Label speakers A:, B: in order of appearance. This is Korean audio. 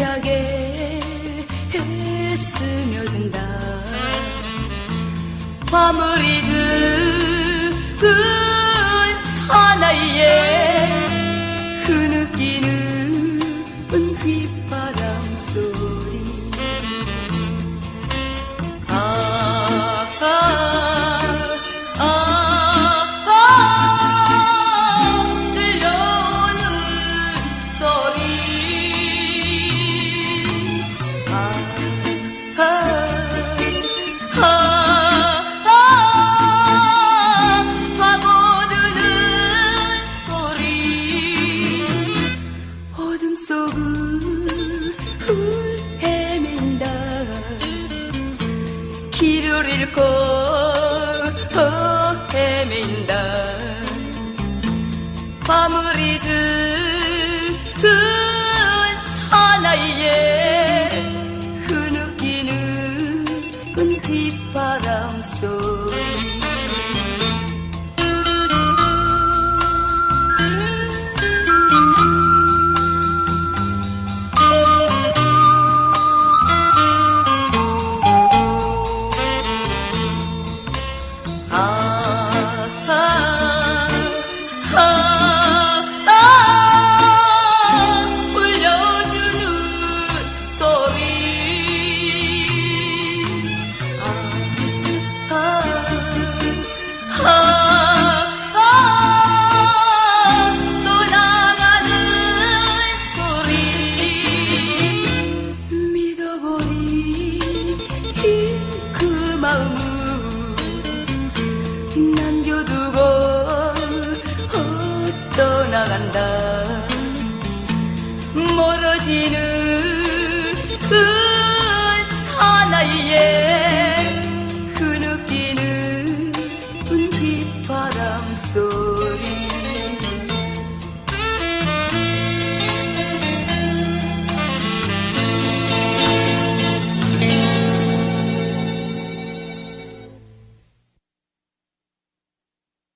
A: 침착에 스며든다. 화물이 든 그 사나이에 속을 훌 헤맨다. 길을 잃고 어, 헤맨다. 화물이 드은 사나이에 흐느끼는 휘바람 소리 간다. 멀어지는 그 사나이에 흐느끼는 그 빗바람 속